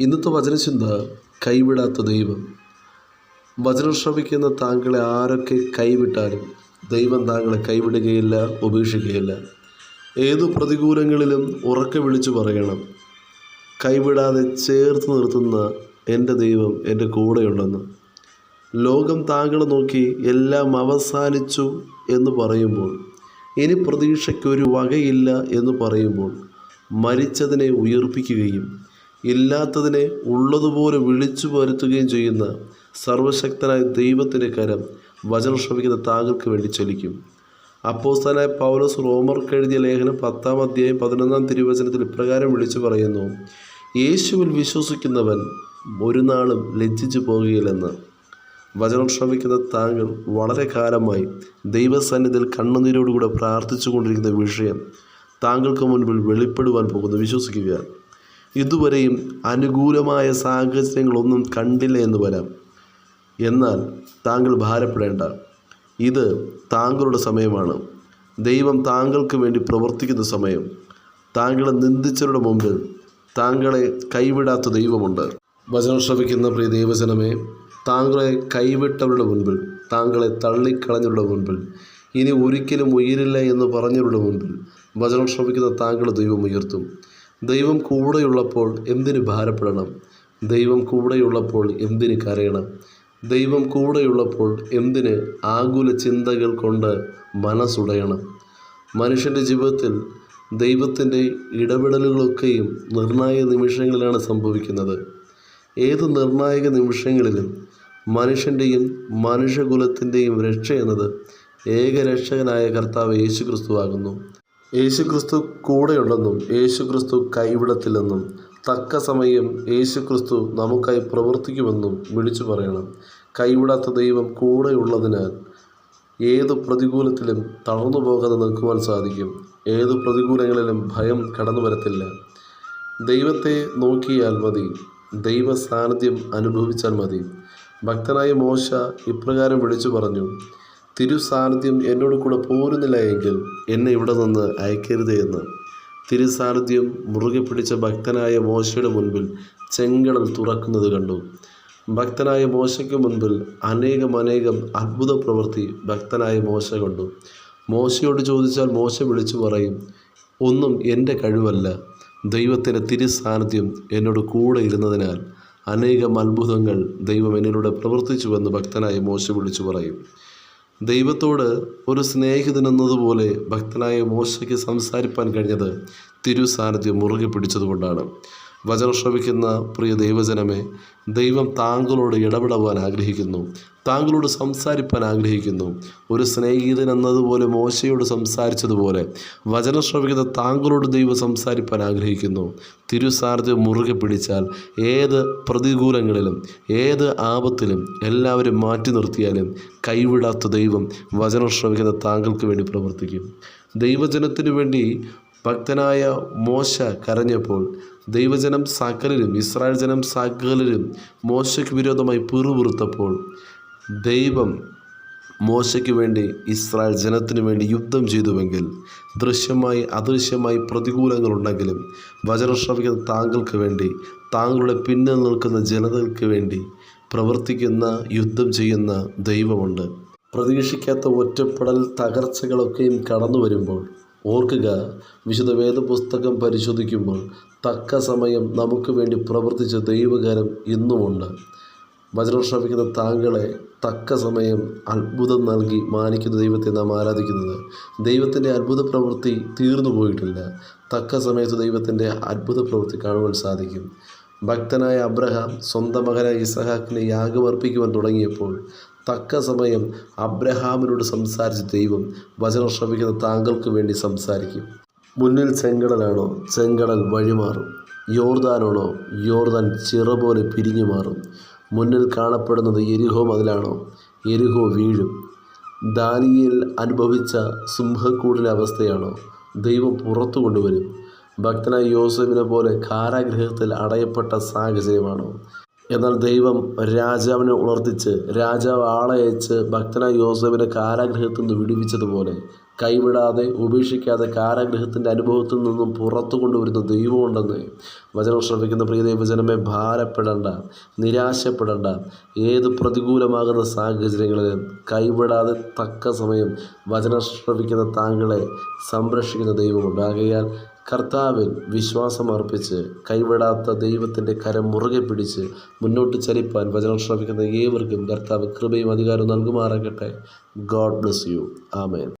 ഇന്നത്തെ വചനചിന്ത കൈവിടാത്ത ദൈവം. വചനം ശ്രമിക്കുന്ന താങ്കളെ ആരൊക്കെ കൈവിട്ടാലും ദൈവം താങ്കളെ കൈവിടുകയില്ല ഉപേക്ഷിക്കുകയില്ല. ഏതു പ്രതികൂലങ്ങളിലും ഉറക്കെ വിളിച്ചു പറയണം. കൈവിടാതെ ചേർത്ത് നിർത്തുന്ന എന്റെ ദൈവം എന്റെ കൂടെയുണ്ടെന്ന്. ലോകം താങ്കളെ നോക്കി എല്ലാം അവസാനിച്ചു എന്ന് പറയുമ്പോൾ ഇനി പ്രതീക്ഷയ്ക്കൊരു വകയില്ല എന്ന് പറയുമ്പോൾ മരിച്ചതിനെ ഉയർപ്പിക്കുകയും ഇല്ലാത്തതിനെ ഉള്ളതുപോലെ വിളിച്ചു വരുത്തുകയും ചെയ്യുന്ന സർവശക്തനായ ദൈവത്തിന്റെ കരം വചനം ശ്രമിക്കുന്ന താങ്കൾക്ക് വേണ്ടി ചലിക്കും അപ്പോസ്തനായ പൗലോസ് റോമർക്ക് എഴുതിയ ലേഖനം പത്താം അധ്യായം പതിനൊന്നാം തിരുവചനത്തിൽ ഇപ്രകാരം വിളിച്ചു പറയുന്നു യേശുവിൽ വിശ്വസിക്കുന്നവൻ ഒരു നാളും ലജ്ജിച്ചു പോകുകയില്ലെന്ന്. വചനം ശ്രമിക്കുന്ന താങ്കൾ വളരെ കാലമായി ദൈവസന്നിധിയിൽ കണ്ണുനീരോടുകൂടെ പ്രാർത്ഥിച്ചു കൊണ്ടിരിക്കുന്ന വിഷയം താങ്കൾക്ക് മുൻപിൽ വെളിപ്പെടുവാൻ പോകുന്നു. വിശ്വസിക്കുക ഇതുവരെയും അനുകൂലമായ സാഹചര്യങ്ങളൊന്നും കണ്ടില്ല എന്ന് വരാം. എന്നാൽ താങ്കൾ ഭാരപ്പെടേണ്ട. ഇത് താങ്കളുടെ സമയമാണ്. ദൈവം താങ്കൾക്ക് വേണ്ടി പ്രവർത്തിക്കുന്ന സമയം. താങ്കളെ നിന്ദിച്ചവരുടെ മുമ്പിൽ താങ്കളെ കൈവിടാത്ത ദൈവമുണ്ട്. വചനം ശ്രമിക്കുന്ന പ്രിയ ദൈവജനമേ താങ്കളെ കൈവിട്ടവരുടെ മുൻപിൽ താങ്കളെ തള്ളിക്കളഞ്ഞവരുടെ മുൻപിൽ ഇനി ഒരിക്കലും ഉയരില്ല എന്ന് പറഞ്ഞവരുടെ മുൻപിൽ വചനം ശ്രമിക്കുന്ന താങ്കളെ ദൈവം ഉയർത്തും. ദൈവം കൂടെയുള്ളപ്പോൾ എന്തിന് ഭാരപ്പെടണം? ദൈവം കൂടെയുള്ളപ്പോൾ എന്തിന് കരയണം? ദൈവം കൂടെയുള്ളപ്പോൾ എന്തിന് ആകുല ചിന്തകൾ കൊണ്ട് മനസ്സുടയണം? മനുഷ്യന്റെ ജീവിതത്തിൽ ദൈവത്തിന്റെ ഇടപെടലുകളൊക്കെയും നിർണായക നിമിഷങ്ങളിലാണ് സംഭവിക്കുന്നത്. ഏത് നിർണായക നിമിഷങ്ങളിലും മനുഷ്യന്റെയും മനുഷ്യകുലത്തിന്റെയും രക്ഷ എന്നത് ഏകരക്ഷകനായ കർത്താവ് യേശു ക്രിസ്തുവാകുന്നു യേശു ക്രിസ്തു കൂടെയുണ്ടെന്നും യേശു ക്രിസ്തു കൈവിടത്തില്ലെന്നും തക്ക സമയം യേശു ക്രിസ്തു നമുക്കായി പ്രവർത്തിക്കുമെന്നും വിളിച്ചു പറയണം. കൈവിടാത്ത ദൈവം കൂടെയുള്ളതിനാൽ ഏത് പ്രതികൂലത്തിലും തളർന്നു പോകാതെ നിൽക്കുവാൻ സാധിക്കും. ഏത് പ്രതികൂലങ്ങളിലും ഭയം കടന്നു വരത്തില്ല. ദൈവത്തെ നോക്കിയാൽ മതി. ദൈവ സാന്നിധ്യം അനുഭവിച്ചാൽ മതി. ഭക്തനായ മോശ ഇപ്രകാരം വിളിച്ചു പറഞ്ഞു തിരു സാന്നിധ്യം എന്നോട് കൂടെ പോരുന്നില്ല എങ്കിൽ എന്നെ ഇവിടെ നിന്ന് അയക്കരുതേ എന്ന്. തിരുസാന്നിധ്യം മുറുകെ പിടിച്ച ഭക്തനായ മോശയുടെ മുൻപിൽ ചെങ്കടൽ തുറക്കുന്നത് കണ്ടു. ഭക്തനായ മോശയ്ക്ക് മുൻപിൽ അനേകം അനേകം അത്ഭുത പ്രവൃത്തി ഭക്തനായ മോശ കണ്ടു. മോശയോട് ചോദിച്ചാൽ മോശ വിളിച്ചു പറയും ഒന്നും എന്റെ കഴിവല്ല. ദൈവത്തിന്റെ തിരുസാന്നിധ്യം എന്നോട് കൂടെ ഇരുന്നതിനാൽ അനേകം അത്ഭുതങ്ങൾ ദൈവം എന്നിലൂടെ പ്രവർത്തിച്ചുവെന്ന് ഭക്തനായ മോശ വിളിച്ചു പറയും. ദൈവത്തോട് ഒരു സ്നേഹിതനെന്നതുപോലെ ഭക്തനായ മോശയ്ക്ക് സംസാരിപ്പാൻ കഴിഞ്ഞത് തിരുസാന്നിധ്യം മുറുകെ പിടിച്ചതുകൊണ്ടാണ്. വചനം ശ്രമിക്കുന്ന പ്രിയ ദൈവജനമേ ദൈവം താങ്കളോട് ഇടപെടുവാൻ ആഗ്രഹിക്കുന്നു താങ്കളോട് സംസാരിപ്പാൻ ആഗ്രഹിക്കുന്നു. ഒരു സ്നേഹിതൻ എന്നതുപോലെ മോശയോട് സംസാരിച്ചതുപോലെ വചനം ശ്രമിക്കുന്ന താങ്കളോട് ദൈവം സംസാരിപ്പാൻ ആഗ്രഹിക്കുന്നു. തിരുസാരഥ്യം മുറുകെ പിടിച്ചാൽ ഏത് പ്രതികൂലങ്ങളിലും ഏത് ആപത്തിലും എല്ലാവരും മാറ്റി നിർത്തിയാലും കൈവിടാത്ത ദൈവം വചനം ശ്രമിക്കുന്ന താങ്കൾക്ക് വേണ്ടി പ്രവർത്തിക്കും. ദൈവജനത്തിനു വേണ്ടി ഭക്തനായ മോശ കരഞ്ഞപ്പോൾ ദൈവജനം സകലരും ഇസ്രായേൽ ജനം സകലരും മോശയ്ക്ക് വിരോധമായി പിറുപിറുത്തപ്പോൾ ദൈവം മോശയ്ക്ക് വേണ്ടി ഇസ്രായേൽ ജനത്തിനു വേണ്ടി യുദ്ധം ചെയ്തുവെങ്കിൽ ദൃശ്യമായി അദൃശ്യമായി പ്രതികൂലങ്ങളുണ്ടെങ്കിലും വചനം ശ്രമിക്കുന്ന താങ്കൾക്ക് വേണ്ടി താങ്കളുടെ പിന്നിൽ നിൽക്കുന്ന ജനതകൾക്ക് വേണ്ടി പ്രവർത്തിക്കുന്ന യുദ്ധം ചെയ്യുന്ന ദൈവമുണ്ട്. പ്രതീക്ഷിക്കാത്ത ഒറ്റപ്പെടൽ തകർച്ചകളൊക്കെയും കടന്നു വരുമ്പോൾ ഓർക്കുക വിശുദ്ധ വേദപുസ്തകം പരിശോധിക്കുമ്പോൾ തക്ക സമയം നമുക്ക് വേണ്ടി പ്രവർത്തിച്ച ദൈവകരം ഇന്നുമുണ്ട്. വചനം ശ്രമിക്കുന്ന താങ്കളെ തക്ക സമയം അത്ഭുതം നൽകി മാനിക്കുന്ന ദൈവത്തെ നാം ആരാധിക്കുന്നത്. ദൈവത്തിന്റെ അത്ഭുത പ്രവൃത്തി തീർന്നു പോയിട്ടില്ല. തക്ക സമയത്ത് ദൈവത്തിന്റെ അത്ഭുത പ്രവൃത്തി കാണുവാൻ സാധിക്കും. ഭക്തനായ അബ്രഹാം സ്വന്തം മകനായ ഇസഹാക്കിനെ യാഗമർപ്പിക്കുവാൻ തുടങ്ങിയപ്പോൾ തക്ക സമയം അബ്രഹാമിനോട് സംസാരിച്ച ദൈവം വചനം ശ്രമിക്കുന്ന താങ്കൾക്ക് വേണ്ടി സംസാരിക്കും. മുന്നിൽ ചെങ്കടലാണോ? ചെങ്കടൽ വഴിമാറും. യോർദാനാണോ? യോർദാൻ ചിറ പോലെ പിരിഞ്ഞു മാറും. മുന്നിൽ കാണപ്പെടുന്നത് എരിഹോ മതിലാണോ? എരിഹോ വീഴും. ദാനിയിൽ അനുഭവിച്ച സിംഹക്കൂടിലെ അവസ്ഥയാണോ? ദൈവം പുറത്തു കൊണ്ടുവരും. ഭക്തനായ യോസഫിനെ പോലെ കാരാഗ്രഹത്തിൽ അടയപ്പെട്ട സാഹചര്യമാണോ? എന്നാൽ ദൈവം രാജാവിനെ ഉണർത്തിച്ച് രാജാവ് ആളയച്ച് ഭക്തനായ യോസഫിനെ കാരാഗ്രഹത്തിൽ നിന്ന് വിടുവിച്ചതുപോലെ കൈവിടാതെ ഉപേക്ഷിക്കാതെ കാരാഗ്രഹത്തിന്റെ അനുഭവത്തിൽ നിന്നും പുറത്തു കൊണ്ടുവരുന്ന ദൈവമുണ്ടെന്ന് വചനം ശ്രമിക്കുന്ന പ്രിയ ദൈവജനമേ ഭാരപ്പെടേണ്ട നിരാശപ്പെടേണ്ട. ഏത് പ്രതികൂലമാകുന്ന സാഹചര്യങ്ങളിലും കൈവിടാതെ തക്ക സമയം വചനം ശ്രമിക്കുന്ന താങ്കളെ സംരക്ഷിക്കുന്ന ദൈവമുണ്ട്. ആകയാൽ കർത്താവിൽ വിശ്വാസമർപ്പിച്ച് കൈവിടാത്ത ദൈവത്തിന്റെ കരം മുറുകെ പിടിച്ച് മുന്നോട്ട് ചലിപ്പാൻ വചനം ശ്രമിക്കുന്ന ഏവർക്കും കർത്താവ് കൃപയും അധികാരവും നൽകുമാറാകട്ടെ. God bless you amen